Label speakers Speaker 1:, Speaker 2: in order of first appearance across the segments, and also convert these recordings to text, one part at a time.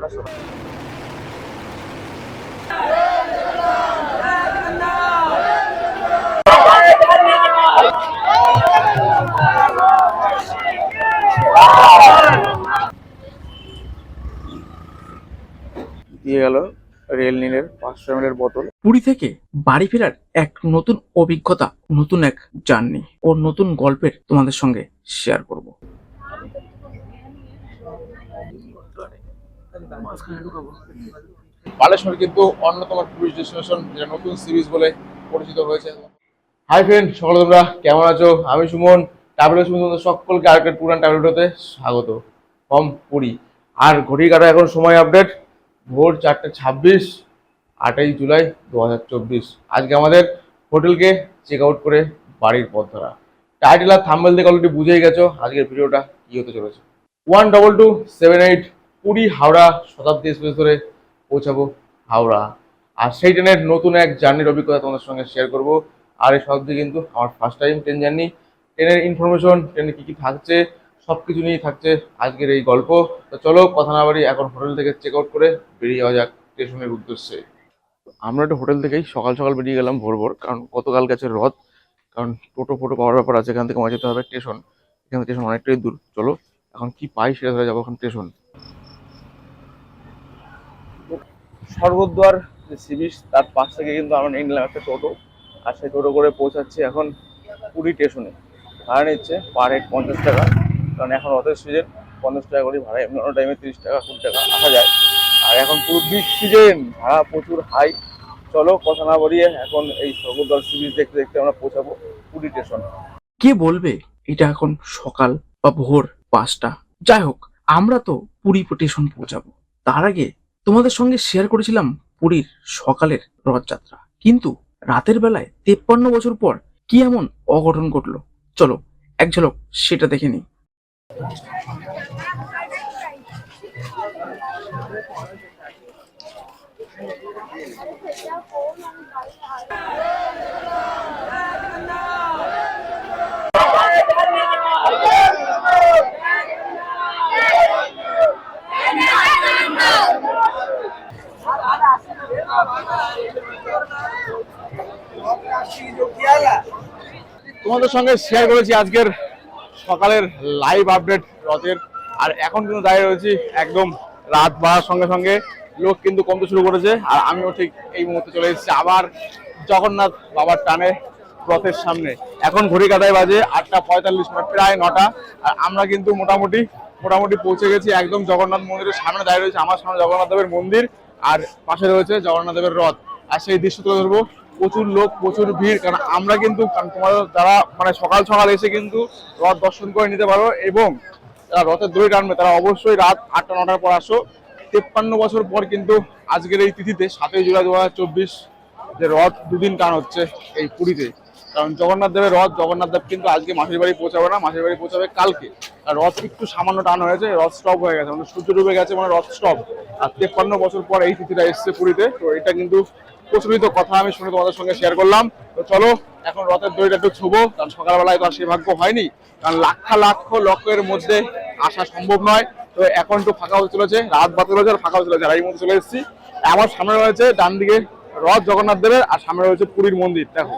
Speaker 1: আমরা সবাই দিয়ে গেল রেল নীলের পাঁচশো এম এর বোতল।
Speaker 2: পুরী থেকে বাড়ি ফেরার এক নতুন অভিজ্ঞতা নতুন এক জার্নি ও নতুন গল্পের তোমাদের সঙ্গে শেয়ার করব।
Speaker 1: বালেশ্বর কিন্তু অন্যতম টুরিস্ট ডেস্টিনেশন যেটা নতুন সিরিজ বলে পরিচিত হয়েছে। হাই ফ্রেন্ড সকলে তোমরা কেমন আছো? আমি সুমন ট্রাভেলার সুমন সকলকে আরেকটা ট্যুর অ্যান্ড ট্রাভেলতে স্বাগত। ফ্রম পুরী। আর ঘড়ি কাটা এখন সময় আপডেট ভোর চারটে ছাব্বিশ, আটই জুলাই দু হাজার চব্বিশ। আজকে আমাদের হোটেলকে চেক আউট করে বাড়ির পথ ধরা টাইটেল আর থাম্বেল থেকে অলরেডি বুঝেই গেছো আজকের ভিডিওটা কী হতে চলেছে। One double two seven eight Puri Howrah Shatabdi express ধরে পৌঁছাবো হাওড়া। আর সেই ট্রেনের নতুন এক জার্নির অভিজ্ঞতা তোমাদের সঙ্গে শেয়ার করব। আর এই শতাব্দী কিন্তু আমার ফার্স্ট টাইম ট্রেন জার্নি ট্রেনের ইনফরমেশন ট্রেনে কী কী থাকছে সব কিছু নিয়েই থাকছে আজকের এই গল্প। তো চলো কথা না বাড়ি এখন হোটেল থেকে চেক আউট করে বেরিয়ে যাওয়া যাক স্টেশনের উদ্দেশ্যে। আমরা একটা হোটেল থেকেই সকাল সকাল বেরিয়ে গেলাম ভোর ভোর কারণ গতকাল গেছে রথ, কারণ টোটো ফোটো পাওয়ার ব্যাপার আছে, এখান থেকে আমার যেতে হবে স্টেশন এখান থেকে স্টেশন অনেকটাই দূর। চলো, এখন কি পাই সেটা ধরে যাব এখন স্টেশন স্বর্গদ্বার যে সি বিচ তার পাশ থেকে কিন্তু আমরা নিয়ে নিলাম একটা টোটো। আর সেই টোটো করে পৌঁছাচ্ছি এখন পুরী স্টেশনে ভাড়া নিচ্ছে পার হেড পঞ্চাশ টাকা। কারণ এখন রথের সিজন পঞ্চাশ টাকা করে ভাড়া, এমনি অন্য টাইমে তিরিশ টাকা, কুড়ি টাকা আসা যায়। আর এখন পুরো বিচ সিজন ভাড়া প্রচুর হাই চলো কথা না বলিয়ে এখন এই স্বর্গদ্বার সি বিচ দেখতে দেখতে আমরা পৌঁছাবো পুরী স্টেশন
Speaker 2: কে বলবে এটা এখন সকাল বা ভোর পাঁচটা? যাই হোক, আমরা তো পুরী স্টেশন পৌঁছাবো। তার আগে তোমাদের সঙ্গে শেয়ার করেছিলাম পুরীর সকালের রথযাত্রা। কিন্তু রাতের বেলায় তেপ্পান্ন বছর পর কি এমন অঘটন ঘটল? চলো, এক ঝলক সেটা দেখে নিই।
Speaker 1: তোমাদের সঙ্গে শেয়ার করেছি আজকের সকালের লাইভ আপডেট রথের। আর এখন কিন্তু দাঁড়িয়ে রয়েছি একদম রাত বাড়ার সঙ্গে সঙ্গে। লোক কিন্তু কমতে শুরু করেছে, আর আমিও ঠিক এই মুহূর্তে চলে এসেছি আবার জগন্নাথ বাবার টানে রথের সামনে। এখন ঘড়ি কাটায় বাজে আটটা পঁয়তাল্লিশ মিনিট প্রায় নটা, আর আমরা কিন্তু মোটামুটি মোটামুটি পৌঁছে গেছি একদম জগন্নাথ মন্দিরের সামনে দাঁড়িয়ে রয়েছে, আমার সামনে জগন্নাথ দেবের মন্দির, আর পাশে রয়েছে জগন্নাথ দেবের রথ। আর সেই দৃশ্য তুলে ধরবো। প্রচুর লোক, প্রচুর ভিড়, কারণ আমরা কিন্তু তোমাদের যারা মানে সকাল সকাল এসে কিন্তু রথ দর্শন করে নিতে পারো এবং যারা রথের দড়ি টানবে, তারা অবশ্যই রাত আটটা, নটার পর আসো। তেপ্পান্ন বছর পর কিন্তু আজকের এই তিথিতে সাতই জুলাই দু হাজার চব্বিশ যে রথ দুদিন টান হচ্ছে এই পুরীতে। কারণ জগন্নাথ দেবের রথ, জগন্নাথ দেব কিন্তু আজকে মাসির বাড়ি পৌঁছাবে না, মাসির বাড়ি পৌঁছাবে কালকে। আর রথ একটু সামান্য টান হয়েছে, রথ স্টপ হয়ে গেছে মানে সূর্য ডুবে গেছে মানে রথ স্টপ আর তেপ্পান্ন বছর পর এই তিথিটা এসছে পুরীতে, তো এটা কিন্তু প্রচলিত কথা আমি শুনে তোমাদের সঙ্গে শেয়ার করলাম। তো চলো, এখন রথের দড়িটা একটু ছুবো, কারণ সকালবেলায় তো আর সেই ভাগ্য হয়নি। কারণ লাখা লাখ লক্ষের মধ্যে আসা সম্ভব নয়। তো এখন একটু ফাঁকা হতে চলেছে, রাত বাতে রয়েছে আর ফাঁকা হতে চলেছে। আর এই মধ্যে চলে এসেছি। আমার সামনে রয়েছে ডান দিকে রথ জগন্নাথ দেবের, আর সামনে রয়েছে পুরীর মন্দির, দেখো।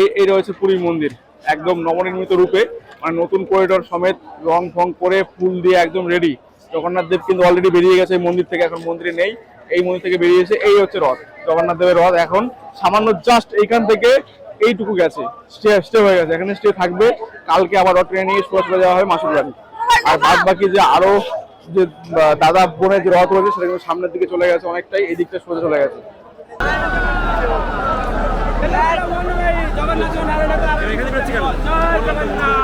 Speaker 1: এই এই রয়েছে পুরীর মন্দির, একদম নবনির্মিত রূপে। মানে নতুন করিডোর সমেত রং ফং করে ফুল দিয়ে একদম রেডি জগন্নাথ দেব কিন্তু অলরেডি বেরিয়ে গেছে মন্দির থেকে, এখন মন্দিরে নেই। এই মন্দির থেকে বেরিয়েছে এই হচ্ছে রথ। জগন্নাথ দেবের রথ এখন সামান্য জাস্ট এইখান থেকে এইটুকু গেছে। স্টে স্টে হয়ে গেছে। এখানে স্টে থাকবে। কালকে আবার রথ ট্রেনে নিয়ে সোজা যাওয়া হবে মাসুর বাড়ি আর বাদ বাকি যে আরও যে দাদা বোনের যে রথ রয়েছে, সেটা কিন্তু সামনের দিকে চলে গেছে অনেকটাই। এই দিকটা সোজা চলে গেছে। জগন্নাথ।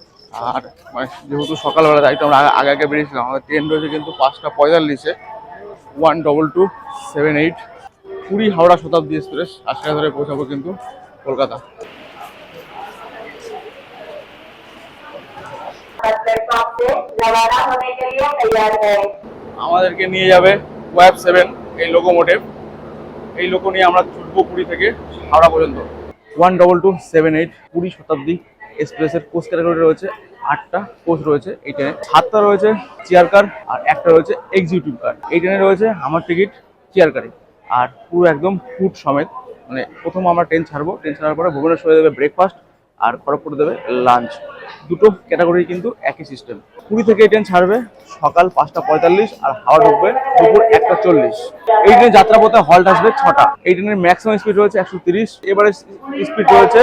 Speaker 1: আর মানে যেহেতু সকালবেলা, তাই তো আমরা আগে আগে বেরিয়েছিলাম। আমাদের ট্রেন রয়েছে কিন্তু পাঁচটা পঁয়তাল্লিশে। One double two seven eight Puri Howrah Shatabdi express. আজকে ধরে পৌঁছাবো কিন্তু কলকাতা। আমাদেরকে নিয়ে যাবে ওয়াইফ সেভেন এই লোকোমোটিভ এই লোকো নিয়ে আমরা ছুটবো পুরী থেকে হাওড়া পর্যন্ত। One double two seven eight Puri Shatabdi এক্সপ্রেসের কোচ ক্যাটাগরি রয়েছে, আটটা কোচ রয়েছে এই ট্রেনে। সাতটা রয়েছে চেয়ার কার আর একটা রয়েছে এক্সিকিউটিভ কার এই ট্রেনে রয়েছে আমার টিকিট চেয়ার কারে আর পুরো একদম ফুড সমেত। মানে প্রথম আমরা ট্রেন ছাড়বো। ট্রেন ছাড়ার পরে ভুবনেশ্বরে দেবে ব্রেকফাস্ট আর খড়গপুরে দেবে লাঞ্চ দুটো ক্যাটাগরি কিন্তু একই সিস্টেম পুরী থেকে এই ট্রেন ছাড়বে সকাল পাঁচটা পঁয়তাল্লিশ আর হাওড়া ঢুকবে দুপুর একটা চল্লিশ। এই ট্রেনের যাত্রাপথে হল্ট আসবে ছটা। এই ট্রেনের ম্যাক্সিমাম স্পিড রয়েছে একশো তিরিশ। এবারে স্পিড রয়েছে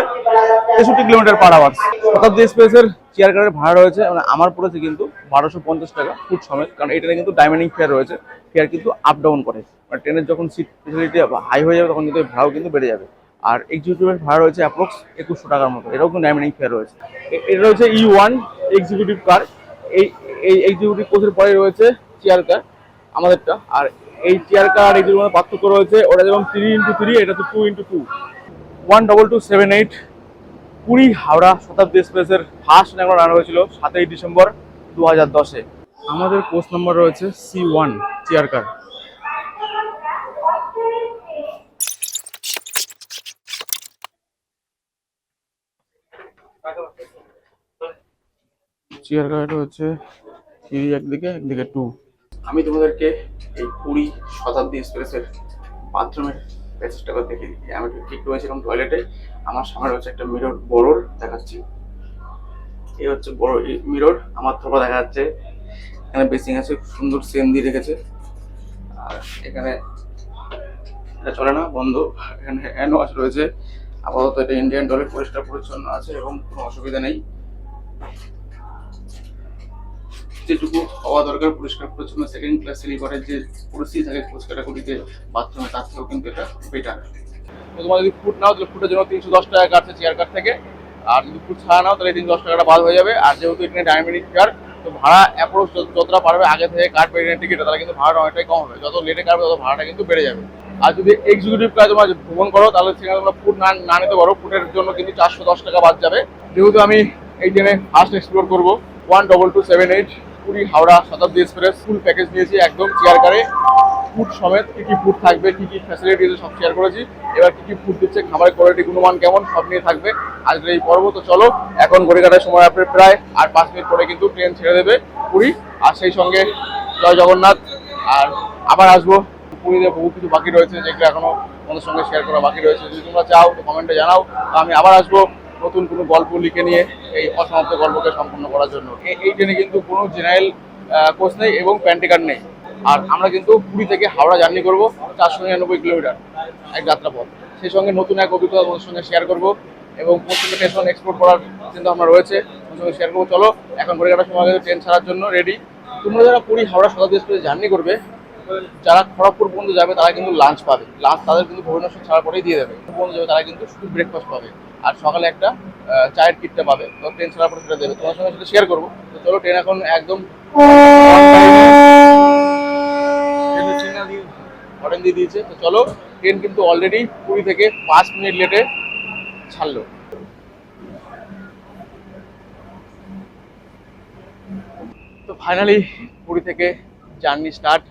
Speaker 1: তেষট্টি কিলোমিটার পার আওয়ার শতাব্দী এক্সপ্রেসের চেয়ার কারের ভাড়া রয়েছে মানে আমার পড়েছে কিন্তু বারোশো পঞ্চাশ টাকা ফুট সমেত কারণ ট্রেনে কিন্তু ডাইমেন্ডিং ফেয়ার রয়েছে ফেয়ার কিন্তু আপ ডাউন করে। মানে ট্রেনের যখন সিট ফেসিলিটি হাই হয়ে যাবে তখন কিন্তু ভাড়াও কিন্তু বেড়ে যাবে। আর এক্সিকিউটিভের ভাড়া রয়েছে অ্যাপ্রক্স একুশশো টাকার মতো এটাও কিন্তু ডাইমেন্ডিং ফেয়ার রয়েছে। এটা রয়েছে ই ওয়ান এক্সিকিউটিভ কার এই এই এক্সিকিউটিভ কোচের পরে রয়েছে চেয়ার কার আমাদেরটা। আর এই চেয়ার কার আর এগুলোর মধ্যে পার্থক্য রয়েছে ওটা যেমন থ্রি ইন্টু থ্রি এটা তো two into two one double two seven eight Puri Howrah Shatabdi এক্সপ্রেসের ফার্স্ট নেগর রান হয়েছিল সাতই ডিসেম্বর দু হাজার দশে। আমাদের কোচ নাম্বার রয়েছে C one chair car chair car হচ্ছে থ্রি একদিকে একদিকে টু আমি তোমাদেরকে এই পুরী শতাব্দী এক্সপ্রেসের বাথরুমের প্যাসেজটা করে দেখে দিই আমি ঠিক রয়েছিলাম টয়লেটে আমার সামনে রয়েছে একটা মিরর বড়োর দেখাচ্ছি। এই হচ্ছে বড় মিরর আমার থোপা দেখা যাচ্ছে। এখানে বেসিং আছে খুব সুন্দর সেন দিয়ে রেখেছে। আর এখানে এটা চলে না, বন্ধ। এখানে হ্যান্ড ওয়াশ রয়েছে। আপাতত এটা ইন্ডিয়ান টয়লেট পরিষ্কার পরিচ্ছন্ন আছে এবং কোনো অসুবিধা নেই। যেটুকু হওয়া দরকার, পরিষ্কার পরিচ্ছন্ন। সেকেন্ড ক্লাস স্লিপারের যে পরিস্থিতি থাকে কোচ ক্যাটাগরিতে বাথরুমে তার থেকেও কিন্তু এটা বেটার তোমার যদি ফুট নাও, তাহলে ফুটের জন্য তিনশো দশ টাকা কাটছে চেয়ার কার থেকে। আর যদি ফুট ছাড়া নাও, তাহলে তিনশো দশ টাকাটা বাদ হয়ে যাবে। আর যেহেতু এখানে ডায়মন্ডিক চেয়ার তো ভাড়া অ্যাপ্রোচ যতটা পারবে, আগে থেকে কাটবে ট্রেনের টিকিট তাহলে কিন্তু ভাড়াটা অনেকটাই কম হবে। যত লেটে কাটবে, তত ভাড়াটা কিন্তু বেড়ে যাবে। আর যদি এক্সিকিউটিভ ক্লাস তোমার ভ্রমণ করো, তাহলে সেখানে তোমরা ফুড না না নিতে পারো। ফুডের জন্য কিন্তু চারশো দশ টাকা বাদ যাবে। যেহেতু আমি এই ট্রেনে ফার্স্ট এক্সপ্লোর করব one double two seven eight Puri, Howrah, Shatabdi express full package নিয়েছি একদম চেয়ার কারে ফুড সমেত কী কী ফুড থাকবে, কী কী ফ্যাসিলিটি সব শেয়ার করেছি। এবার কী কী ফুড দিচ্ছে, খাবারের কোয়ালিটি গুণমান কেমন, সব নিয়ে থাকবে আজকের এই পর্ব। তো চলো, এখন ঘড়ি কাটার সময় আপনার প্রায় আর পাঁচ মিনিট পরে কিন্তু ট্রেন ছেড়ে দেবে পুরী। আর সেই সঙ্গে জয় জগন্নাথ। আর আবার আসব পুরীতে, বহু কিছু বাকি রয়েছে যেগুলো এখনও তোমাদের সঙ্গে শেয়ার করা বাকি রয়েছে। যদি তোমরা চাও, তো কমেন্টে জানাও। আমি আবার আসব। নতুন কোনো গল্প লিখে নিয়ে এই অসমাপ্ত গল্পকে সম্পূর্ণ করার জন্য। এই ট্রেনে কিন্তু কোনো জেনারেল কোচ নেই এবং প্যান্টিকার নেই। আর আমরা কিন্তু পুরী থেকে হাওড়া জার্নি করব চারশো নিরানব্বই কিলোমিটার, এক যাত্রাপথ। সেই সঙ্গে নতুন এক অভিজ্ঞতা তোমাদের সঙ্গে শেয়ার করব এবং প্রত্যেকটা স্টেশন এক্সপ্লোর করার চিন্তা আমরা রয়েছে। তোমাদের সঙ্গে শেয়ার করব। চলো, এখন ঘুরে কাটার সময় ট্রেন ছাড়ার জন্য রেডি তোমরা যারা পুরী, হাওড়া শতাব্দী এক্সপ্রেস জার্নি করবে যারা খড়গপুর পর্যন্ত যাবে, তারা কিন্তু লাঞ্চ পাবে। লাঞ্চ তাদের কিন্তু ভুবনেশ্বর ছাড়ার পরেই দিয়ে দেবে। পর্যন্ত যাবে, তারা কিন্তু শুধু ব্রেকফাস্ট পাবে। আর সকালে একটা চায়ের কিটটা পাবে। তো ট্রেন ছাড়ার পরে সেটা দেবে। তোমার সঙ্গে সেটা শেয়ার করব। তো চলো ট্রেন এখন একদম হরেন দিয়ে দিয়েছে। তো চলো ট্রেন কিন্তু অলরেডি পুরী থেকে পাঁচ মিনিট লেটে ছাড়লো। তো ফাইনালি পুরী থেকে জার্নি স্টার্ট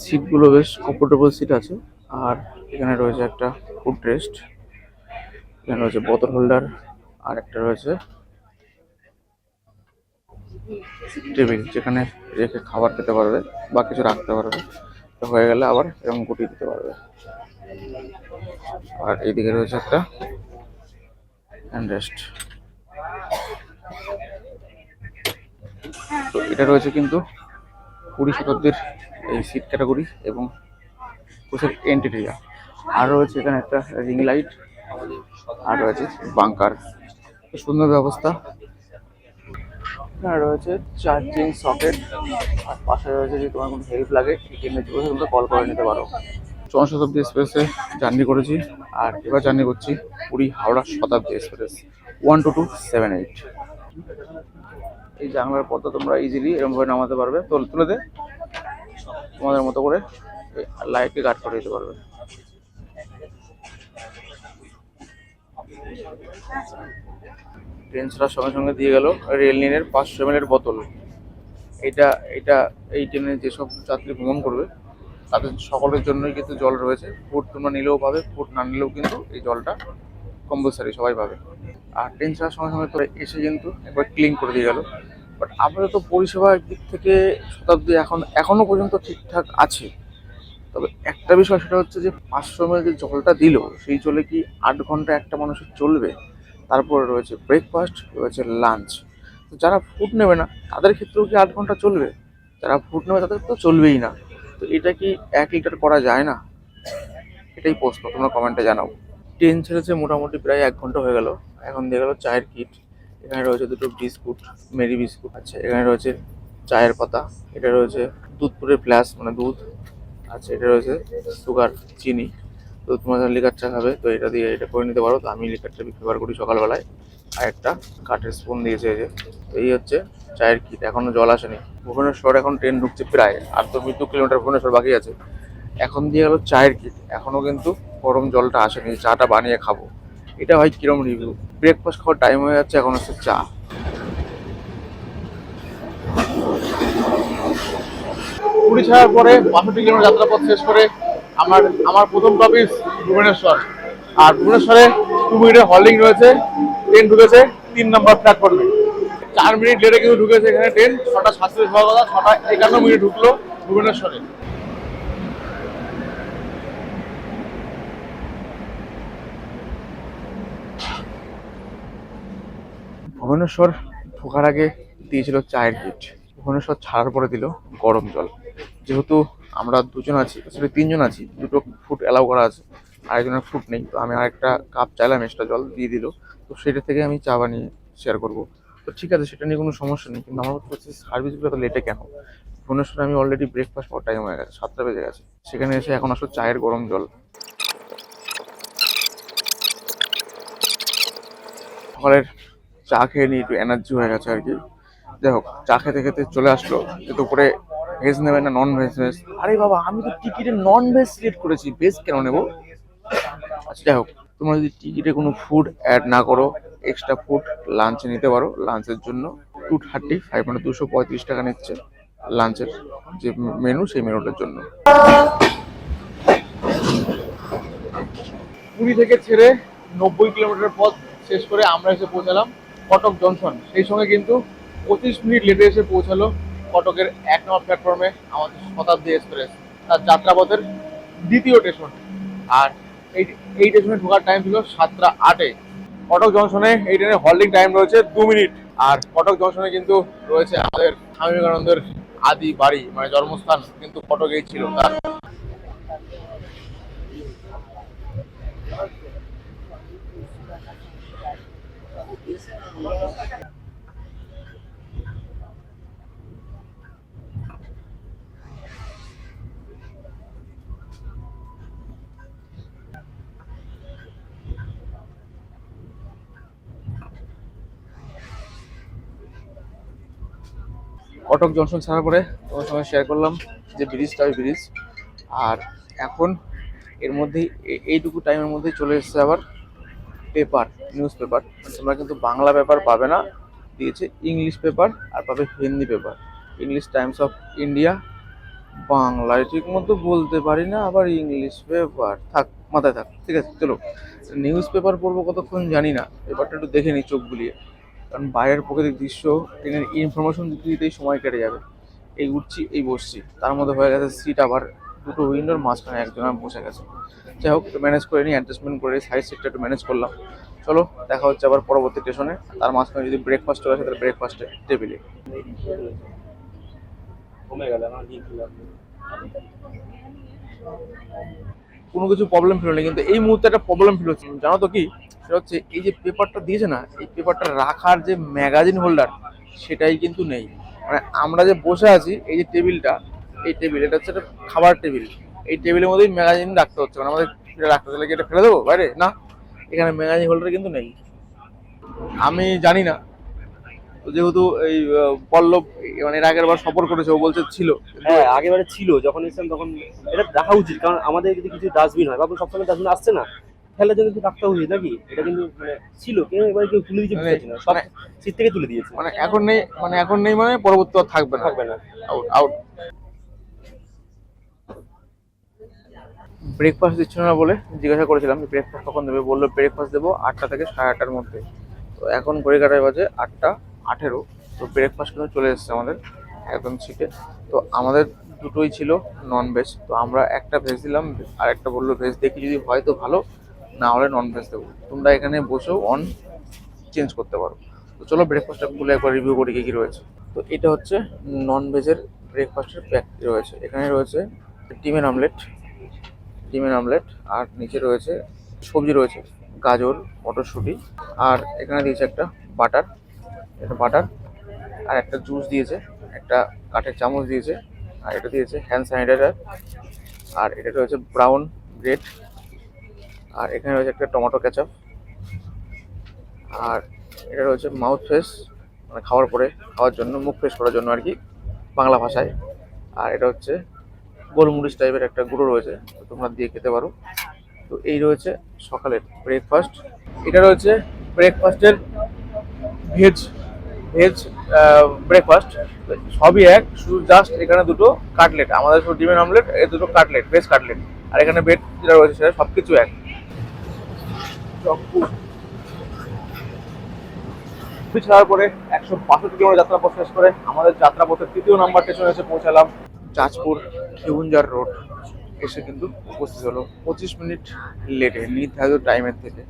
Speaker 1: সিটগুলো বেশ কমফোর্টেবল সিট আছে। আর এখানে রয়েছে একটা ফুড রেস্ট এখানে রয়েছে বোতল হোল্ডার আর একটা রয়েছে টেবিল যেখানে রেখে খাবার খেতে পারবে বা কিছু রাখতে পারবে। তো হয়ে গেলে আবার এরকম গুটিয়ে দিতে পারবে। আর এইদিকে রয়েছে একটা হ্যান্ড রেস্ট তো এটা রয়েছে কিন্তু কুড়ি শতাব্দীর এই সিট ক্যাটাগরি এবং কোচের এন্ট্রিয়া আর রয়েছে এখানে একটা রিং লাইট আর রয়েছে বাংকার সুন্দর ব্যবস্থা। এখানে রয়েছে চার্জিং সকেট আর পাশে রয়েছে যদি তোমার কোনো হেল্প লাগে তোমরা কল করে নিতে পারো। চৌন শতাব্দী এক্সপ্রেসে জার্নি করেছি, আর এবার জার্নি করছি Puri Howrah Shatabdi express one two two seven eight এই জানলার পথটা তোমরা ইজিলি এরকমভাবে নামাতে পারবে। তুল- তুলে দে। তোমাদের মতো করে লাইটকে গার্ড করে দিতে পারবে। ট্রেন ছাড়ার সঙ্গে সঙ্গে দিয়ে গেল রেল লাইনের পাঁচশো এম এর বোতল। এটা এটা, এই ট্রেনে যেসব যাত্রী ভ্রমণ করবে, তাদের সকলের জন্যই কিন্তু জল রয়েছে। ফুড তোমরা নিলেও পাবে ফুড না নিলেও কিন্তু এই জলটা কম্পালসারি সবাই পাবে। আর ট্রেন ছাড়ার সঙ্গে সঙ্গে তো এসে কিন্তু একবার ক্লিন করে দিয়ে গেল। বাট আপাতত পরিষেবার দিক থেকে শতাব্দী এখন, এখনও পর্যন্ত ঠিকঠাক আছে। তবে একটা বিষয়, সেটা হচ্ছে যে পাঁচশো এমএল যে জলটা দিল, সেই জলে কি আট ঘণ্টা একটা মানুষের চলবে? তারপরে রয়েছে ব্রেকফাস্ট রয়েছে লাঞ্চ তো যারা ফুড নেবে না, তাদের ক্ষেত্রেও কি আট ঘণ্টা চলবে? যারা ফুড নেবে, তাদের তো চলবেই না। তো এটা কি এক লিটার করা যায় না? এটাই প্রশ্ন, তোমরা কমেন্টে জানাও। ট্রেন ছেড়েছে মোটামুটি প্রায় এক ঘণ্টা হয়ে গেল। এখন দিয়ে গেল চায়ের কিট এখানে রয়েছে দুটো বিস্কুট, মেরি বিস্কুট আছে। এখানে রয়েছে চায়ের পাতা, এটা রয়েছে দুধপুরের প্লাস মানে দুধ আচ্ছা এটা রয়েছে সুগার, চিনি। তো তোমাদের লিকার চা খাবে, তো এটা দিয়ে এটা করে নিতে পারো। তো আমি লিকার চা ব্যবহার করি সকালবেলায়। আর একটা কাঠের স্পুন দিয়েছে যে। তো এই হচ্ছে চায়ের কিট এখনও জল আসেনি। ভুবনেশ্বর এখন ট্রেন ঢুকছে প্রায় আর তো দু কিলোমিটার ভুবনেশ্বর বাকি আছে। এখন দিয়ে গেল চায়ের কিট এখনও কিন্তু গরম জলটা আসেনি চাটা বানিয়ে খাব। এটা ভাই কিরম রিভিউ ব্রেকফাস্ট খাওয়ার টাইম হয়ে যাচ্ছে, এখন হচ্ছে চা। পুরী ছাড়ার পরে বাষট্টি কিলোমিটার যাত্রাপথ শেষ করে আমার আমার প্রথম টপিক ভুবনেশ্বর। আর ভুবনেশ্বরে টু মিনিটের হল্ডিং রয়েছে ট্রেন ঢুকেছে, তিন নম্বর প্ল্যাটফর্মে চার মিনিট লেটে কিন্তু ঢুকেছে এখানে ট্রেন ছটা সাতত্রিশ হওয়ার কথা, ছটা একান্ন মিনিট ঢুকলো ভুবনেশ্বরে। ভুবনেশ্বর ঢোকার আগে দিয়েছিল চায়ের কিট ভুবনেশ্বর ছাড়ার পরে দিল গরম জল। যেহেতু আমরা দুজন আছি আসলে তিনজন আছি, দুটো ফুড অ্যালাউ করা আছে, আরেকজনের ফুড নেই, তো আমি আরেকটা কাপ চাইলাম এক্সট্রা জল দিয়ে দিল। তো সেটা থেকে আমি চা বানিয়ে শেয়ার করব। তো ঠিক আছে, সেটা নিয়ে কোনো সমস্যা নেই, কিন্তু আমার হচ্ছে সার্ভিসগুলো তো লেটে কেন? ভুবনেশ্বরে আমি অলরেডি ব্রেকফাস্ট পাওয়ার টাইম হয়ে গেছে, সাতটা বেজে গেছে। সেখানে এসে এখন আসলে চায়ের গরম জল। সকালের চা খেয়ে নিয়ে একটু এনার্জি হয়ে গেছে আর কি। যাই হোক, চা খেতে খেতে চলে আসলো। যে দুপুরে ভেজ নেবে না নন ভেজ ভেজ আরে বাবা, আমি তো টিকিটে নন ভেজ সিলেক্ট করেছি। ভেজ কেন নেব? আচ্ছা যাই হোক, তোমরা যদি টিকিটে কোনো ফুড অ্যাড না করো এক্সট্রা ফুড লাঞ্চে নিতে পারো। লাঞ্চের জন্য টু থার্টি ফাইভ মানে দুশো পঁয়ত্রিশ টাকা নিচ্ছে লাঞ্চের যে মেনু সেই মেনুটার জন্য। পুরী থেকে ছেড়ে নব্বই কিলোমিটার পথ শেষ করে আমরা এসে পৌঁছালাম। কটক জংশন। সেই সঙ্গে কিন্তু পঁচিশ মিনিট লেটে এসে পৌঁছালো কটকের এক নম্বর প্ল্যাটফর্মে আমাদের শতাব্দী এক্সপ্রেস, তার যাত্রাপথের দ্বিতীয় স্টেশন আর এই এই স্টেশনে ঢোকার টাইম ছিল সাতটা আটে। কটক জংশনে এই ট্রেনের হল্ডিং টাইম রয়েছে দু মিনিট। আর কটক জংশনে কিন্তু রয়েছে আমাদের স্বামী বিবেকানন্দের আদি বাড়ি মানে জন্মস্থান কিন্তু কটকেই ছিল। তার কটক জংশন ছাড়ার পরে তোমার সঙ্গে শেয়ার করলাম যে ব্রিজটা ওই ব্রিজ আর এখন এর মধ্যেই এইটুকু টাইমের মধ্যেই চলে এসেছে আবার পেপার নিউজ পেপার তোমরা কিন্তু বাংলা পেপার পাবে না। দিয়েছে ইংলিশ পেপার আর পাবে Hindi paper English Times of India বাংলায় ঠিক মতো বলতে পারি না, আবার ইংলিশ পেপার থাক, মাথায় থাক, ঠিক আছে, চলো। নিউজ পেপার পড়ব কতক্ষণ জানি না পেপারটা একটু দেখে নিই চোখ বুলিয়ে। কারণ বাইরের প্রকৃতিক দৃশ্য ট্রেনের ইনফরমেশন দিতে দিতেই সময় কেটে যাবে। এই উঠছি, এই বসছি। তার মধ্যে হয়ে গেছে সিট আবার। দুটো উইন্ডোর মাঝখানে একজন বসে গেছে। যাই হোক ম্যানেজ করে নিই অ্যাডজাস্টমেন্ট করে সাইড সিটটা একটু ম্যানেজ করলাম। চলো দেখা হচ্ছে আবার পরবর্তী স্টেশনে তার মাঝখানে যদি ব্রেকফাস্ট আসে তাহলে ব্রেকফাস্টে টেবিলে কোনো কিছু প্রবলেম ফিল নেই কিন্তু এই মুহূর্তে একটা প্রবলেম ফিল হচ্ছে। জানো তো কি? সেটা হচ্ছে এই যে পেপারটা দিয়েছে না এই পেপারটা রাখার যে ম্যাগাজিন হোল্ডার সেটাই কিন্তু নেই। মানে আমরা যে বসে আছি এই যে টেবিলটা এই টেবিল এটা হচ্ছে একটা খাবার টেবিল এই টেবিলের মধ্যেই ম্যাগাজিন রাখতে হচ্ছে। মানে আমাদের রাখতে হচ্ছে কি এটা ফেলে দেবো বাইরে? না? এখানে ম্যাগাজিন হোল্ডার কিন্তু নেই। আমি জানি না। যেহেতু এই পল্লব মানে এর আগের বার সফর করেছে ও বলছে ছিল।
Speaker 3: হ্যাঁ আগেবারে ছিল যখন এসেছিলাম তখন এটা রাখা উচিত কারণ আমাদের যদি কিছু ডাস্টবিন হয়। বাবু সবসময় ডাস্টবিন আসছে না? ফেলার জন্য রাখতে উচিত নাকি? এটা কিন্তু মানে ছিল। কেউ এবারে কেউ তুলে দিয়েছে বুঝতে পারছি না সব
Speaker 1: মানে-
Speaker 3: সিট থেকে তুলে দিয়েছে।
Speaker 1: মানে এখন নেই মানে এখন নেই মানে পরবর্তী থাকবে না।
Speaker 3: থাকবে না।
Speaker 1: আউট আউট ব্রেকফাস্ট দিচ্ছিল না বলে জিজ্ঞাসা করেছিলাম ব্রেকফাস্ট কখন দেবে? বলল ব্রেকফাস্ট দেবো আটটা থেকে সাড়ে আটটার মধ্যে। তো এখন ঘড়ি কাটায় বাজে আটটা আঠেরো। তো ব্রেকফাস্ট কিন্তু চলে এসছে আমাদের, একদম সিটে তো আমাদের দুটোই ছিল নন ভেজ তো আমরা একটা ভেজ দিলাম আর একটা বলল ভেজ দেখি যদি হয় তো ভালো, না হলে নন ভেজ দেবো। তোমরা এখানে বসেও অন চেঞ্জ করতে পারো। তো চলো ব্রেকফাস্টটা খুলে একবার রিভিউ করি কী কি রয়েছে। তো এটা হচ্ছে নন ভেজের ব্রেকফাস্টের প্যাক রয়েছে। এখানে রয়েছে ডিমের আমলেট ডিমের আমলেট, আর নিচে রয়েছে সবজি রয়েছে, গাজর, মটরশুঁটি, আর এখানে দিয়েছে একটা বাটার এটা বাটার, আর একটা জুস দিয়েছে, একটা কাঠের চামচ দিয়েছে, আর এটা দিয়েছে হ্যান্ড স্যানিটাইজার আর এটা রয়েছে ব্রাউন ব্রেড আর এখানে রয়েছে একটা টমেটো কেচাপ আর এটা রয়েছে মাউথ ফ্রেশ মানে খাওয়ার পরে, খাওয়ার জন্য, মুখ ফ্রেশ করার জন্য আর কি, বাংলা ভাষায়, আর এটা হচ্ছে গোলমরিচ টাইপের একটা গুঁড়ো রয়েছে, তোমরা দিয়ে খেতে পারো। তো এই রয়েছে সকালের ব্রেকফাস্ট এটা রয়েছে ব্রেকফাস্টের ভেজ ভেজ ব্রেকফাস্ট সবই এক, শুধু জাস্ট এখানে দুটো কাটলেট আমাদের শুধু ডিমের অমলেট এই দুটো কাটলেট ভেজ কাটলেট আর এখানে বেড যেটা রয়েছে সেটা সব কিছু এক। ছাড়ার পরে একশো বাষট্টি কিলোমিটার যাত্রাপথ শেষ করে আমাদের যাত্রাপথের তৃতীয় নাম্বার স্টেশনে এসে পৌঁছালাম। চাঁচপুর খেউঞ্জার রোড এসে কিন্তু উপস্থিত হলো। পঁচিশ মিনিট লেটে নির্ধারিত টাইমের থেকে।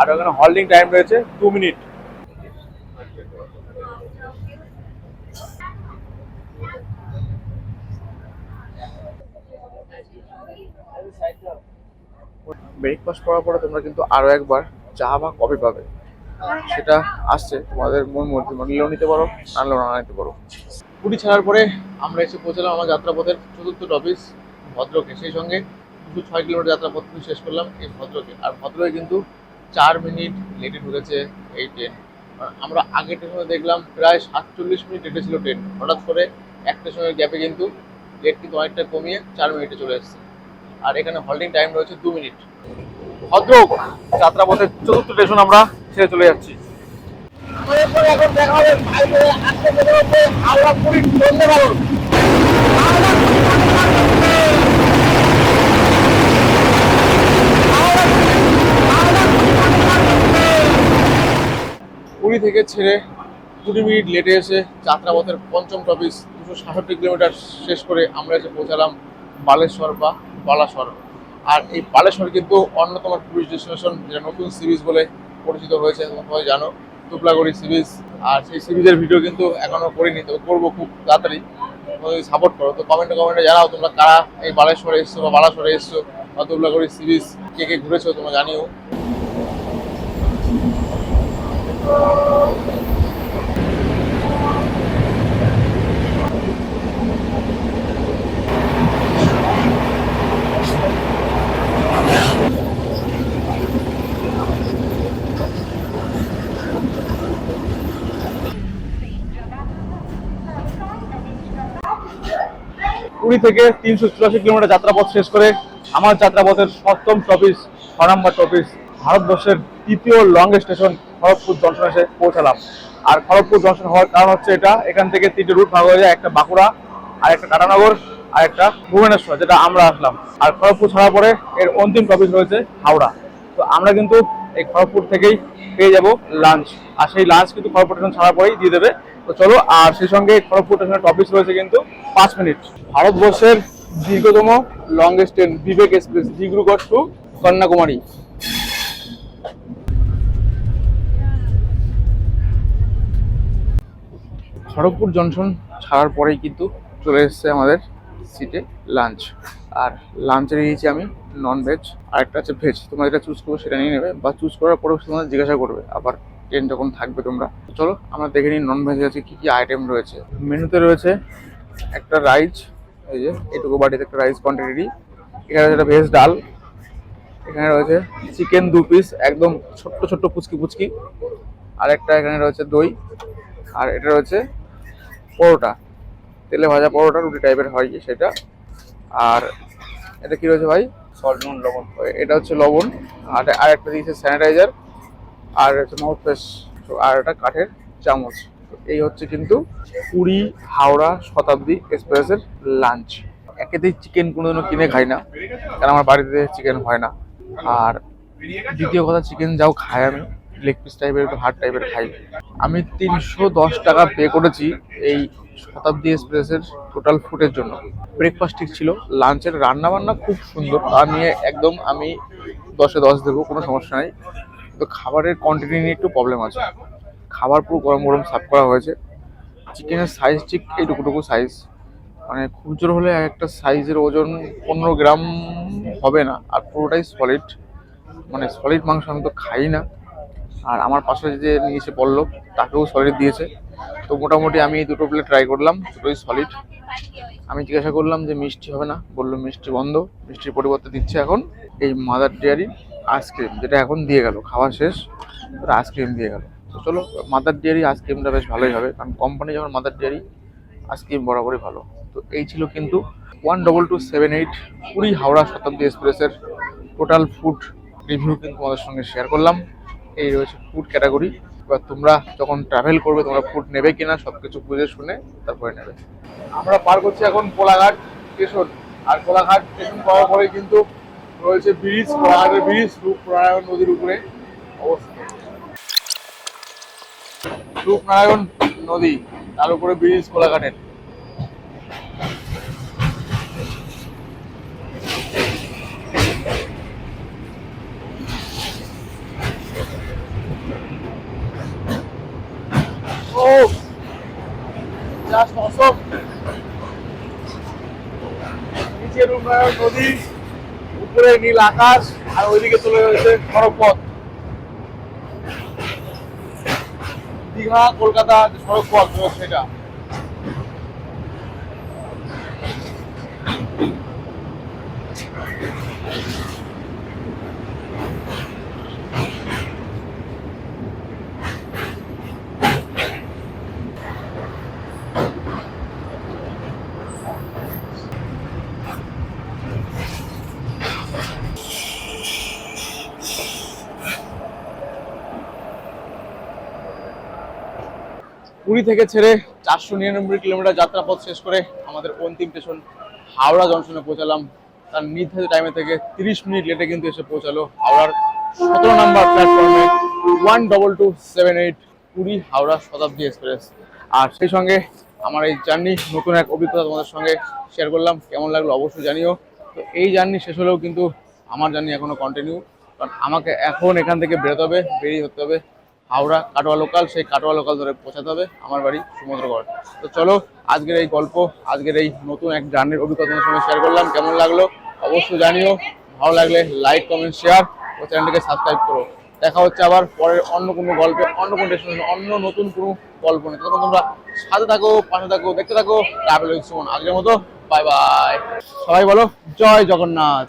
Speaker 1: আর ওখানে হল্ডিং টাইম রয়েছে দু মিনিট। ব্রেকফাস্ট করার পরে তোমরা কিন্তু আরও একবার চা বা কফি পাবে। সেটা আসছে। তোমাদের মন মধ্যে মানে নিলেও নিতে পারো আনলেও না নিতে পারো। পুরী ছাড়ার পরে আমরা এসে পৌঁছালাম আমার যাত্রাপথের চতুর্থ অফিস ভদ্রকে। সেই সঙ্গে দুশো ছয় কিলোমিটার যাত্রাপথ শেষ করলাম এই ভদ্রকে। আর ভদ্রকে কিন্তু চার মিনিট লেটে ঢুকেছে এই ট্রেন আমরা আগের ট্রেনে দেখলাম প্রায় সাতচল্লিশ মিনিট লেটে ছিল ট্রেন হঠাৎ করে এক স্টেশনের গ্যাপে কিন্তু লেট কিন্তু অনেকটা কমিয়ে চার মিনিটে চলে এসেছে। আর এখানে হল্ডিং টাইম রয়েছে দু মিনিট। ভদ্র যাত্রাপথের চতুর্থ স্টেশন আমরা ছেড়ে চলে যাচ্ছি। এখন দেখা পুরী থেকে ছেড়ে কুড়ি মিনিট লেটে এসে যাত্রাপথের পঞ্চম টপিস দুশো সাতষট্টি কিলোমিটার শেষ করে আমরা এসে পৌঁছালাম বালেশ্বর বা বালাসর। আর এই বালেশ্বর কিন্তু অন্যতম টুরিস্ট ডেস্টিনেশন যেটা নতুন সিরিজ বলে পরিচিত হয়েছে তোমরা সবাই জানো টুপলাগড়ি সিরিজ আর সেই সিরিজের ভিডিও কিন্তু এখনও করিনি তো করব খুব তাড়াতাড়ি। তোমরা সাপোর্ট করো, তো কমেন্টে কমেন্টে জানাও তোমরা কারা এই বালেশ্বরে এসছো বা বালাসরে এসছো বা টুপলাগড়ি সিরিজ কে কে ঘুরেছো তোমরা জানিও। পুরী থেকে তিনশো চুরাশি কিলোমিটার যাত্রাপথ শেষ করে আমার যাত্রাপথের সপ্তম টপিস ছ নম্বর টপিস ভারতবর্ষের তৃতীয় লংগেস্ট স্টেশন খড়গপুর জংশন এসে পৌঁছালাম। আর খড়গপুর জংশন হওয়ার কারণ হচ্ছে এটা, এখান থেকে তিনটে রুট ভাগ হয়ে যায়, একটা বাঁকুড়া, আর একটা টাটানগর, আর একটা ভুবনেশ্বর, যেটা আমরা আসলাম। আর খড়গপুর ছাড়ার পরে এর অন্তিম টপিস রয়েছে হাওড়া। তো আমরা কিন্তু এই খড়গপুর থেকেই পেয়ে যাব লাঞ্চ আর সেই লাঞ্চ কিন্তু খড়গপুর স্টেশন ছাড়ার পরেই দিয়ে দেবে। তো চলো, আর সেই সঙ্গে খড়গপুর টপিক রয়েছে কিন্তু পাঁচ মিনিট। ভারতবর্ষের দীর্ঘতম longest train Vivek express Dibrugarh to Kanyakumari Kharagpur junction ছাড়ার পরেই কিন্তু চলে এসছে আমাদের সিটে লাঞ্চ আর লাঞ্চে নিয়েছি আমি নন ভেজ আর একটা আছে ভেজ তোমার যেটা চুজ করব সেটা নিয়ে নেবে, বা চুজ করার পরেও তোমাদের জিজ্ঞাসা করবে, আবার ট্রেন যখন থাকবে তোমরা চলো আমরা দেখে নিই নন ভেজে আছে কি কি আইটেম রয়েছে। মেনুতে রয়েছে একটা রাইস এই যে এটুকু বাটিতে একটা রাইস কোয়ান্টিটি এখানে রয়েছে একটা ভেজ ডাল এখানে রয়েছে চিকেন দু পিস একদম ছোট্ট ছোট্ট পুচকি পুচকি আর একটা এখানে রয়েছে দই আর এটা রয়েছে পরোটা তেলে ভাজা পরোটা রুটি টাইপের হয় সেটা আর এটা কি রয়েছে ভাই? সল্ট নুন লবণ। এটা হচ্ছে লবণ আর আর একটা দিয়েছে স্যানিটাইজার আর হচ্ছে মাউথ ফ্রেশ আর একটা কাঠের চামচ। এই হচ্ছে কিন্তু পুরী হাওড়া শতাব্দী এক্সপ্রেসের লাঞ্চ একেতেই চিকেন কোনোদিনও কিনে খাই না, কারণ আমার বাড়িতে চিকেন হয় না। আর দ্বিতীয় কথা চিকেন যাও খাই আমি লেগ পিস টাইপের একটু হার্ড টাইপের খাই। আমি তিনশো দশ টাকা পে করেছি এই শতাব্দী এক্সপ্রেসের টোটাল ফুডের জন্য। ব্রেকফাস্ট ঠিক ছিল লাঞ্চের রান্না বান্না খুব সুন্দর। তা নিয়ে একদম আমি দশে দশ দেবো, কোনো সমস্যা নেই। তো খাবারের কোয়ান্টিটি নিয়ে একটু প্রবলেম আছে। খাবার পুরো গরম গরম সার্ভ করা হয়েছে। চিকেনের সাইজ ঠিক এইটুকুটুকু সাইজ মানে খুব জোর হলে একটা সাইজের ওজন পনেরো গ্রাম হবে না। আর পুরোটাই সলিড মানে সলিড মাংস আমি তো খাই না। আর আমার পাশে যে নিয়েছে পল্লব, তাকেও সলিড দিয়েছে। তো মোটামুটি আমি এই দুটো প্লেট ট্রাই করলাম, দুটোই সলিড আমি জিজ্ঞাসা করলাম যে মিষ্টি হবে না। বলল মিষ্টি বন্ধ মিষ্টির পরিবর্তে দিচ্ছে এখন। এই মাদার ডেয়ারি আইসক্রিম যেটা এখন দিয়ে গেল, খাওয়া শেষ ওরা আইসক্রিম দিয়ে গেল। তো চলো মাদার ডেয়ারি আইসক্রিমটা বেশ ভালোই হবে, কারণ কোম্পানি যেমন মাদার ডেয়ারি আইসক্রিম বরাবরই ভালো। তো এই ছিল কিন্তু one double two seven eight Puri Howrah Shatabdi এক্সপ্রেসের টোটাল ফুড রিভিউ কিন্তু তোমাদের সঙ্গে শেয়ার করলাম। এই রয়েছে ফুড ক্যাটাগরি এবার তোমরা যখন ট্রাভেল করবে, তোমরা ফুড নেবে কিনা সব কিছু বুঝে শুনে তারপরে নেবে। আমরা পার করছি এখন কোলাঘাট, স্টেশন। আর কোলাঘাট স্টেশন পাওয়ার পরে কিন্তু রয়েছে ব্রিজ কোলাঘাটের ব্রিজ, রূপনারায়ণ নদীর উপরে অবস্থিত। রূপনারায়ণ নদী, তার উপরে ব্রিজ কোলাঘাটের। ও জাস্ট অসম। নিচে রূপনারায়ণ নদী। উপরে নীল আকাশ আর ওইদিকে চলে রয়েছে সড়কপথ। দীঘা কলকাতা সড়ক পথ সেটা। পুরী থেকে ছেড়ে চারশো নিরানব্বই কিলোমিটার যাত্রাপথ শেষ করে আমাদের অন্তিম স্টেশন হাওড়া জংশনে পৌঁছালাম। তার নির্ধারিত টাইমে থেকে তিরিশ মিনিট লেটে কিন্তু এসে পৌঁছালো হাওড়ার সতেরো নম্বর প্ল্যাটফর্মে one double two seven eight Puri Howrah Shatabdi express আর সেই সঙ্গে আমার এই জার্নি নতুন এক অভিজ্ঞতা তোমাদের সঙ্গে শেয়ার করলাম। কেমন লাগল অবশ্যই জানিও। তো এই জার্নি শেষ হলেও কিন্তু আমার জার্নি এখনও কন্টিনিউ কারণ আমাকে এখন এখান থেকে বেরোতে হবে, বেরিয়ে হতে হবে। হাওড়া কাটোয়া লোকাল সেই কাটোয়া লোকাল ধরে পৌঁছাতে হবে আমার বাড়ি সমুদ্রগড় তো চলো, আজকের এই গল্প, আজকের এই নতুন এক জার্নির অভিজ্ঞতার সঙ্গে শেয়ার করলাম, কেমন লাগল অবশ্যই জানিও, ভালো লাগলে লাইক কমেন্ট শেয়ার ও চ্যানেলটিকে সাবস্ক্রাইব করো। দেখা হচ্ছে আবার পরের অন্য কোনো গল্পে, অন্য কোনো ডেস্টিনেশন অন্য নতুন কোনো গল্প নিয়ে। তখন তোমরা সাথে থাকো, পাশে থাকো, দেখতে থাকো ট্রাভেল আজকের মতো বাই বাই সবাই বলো, জয় জগন্নাথ।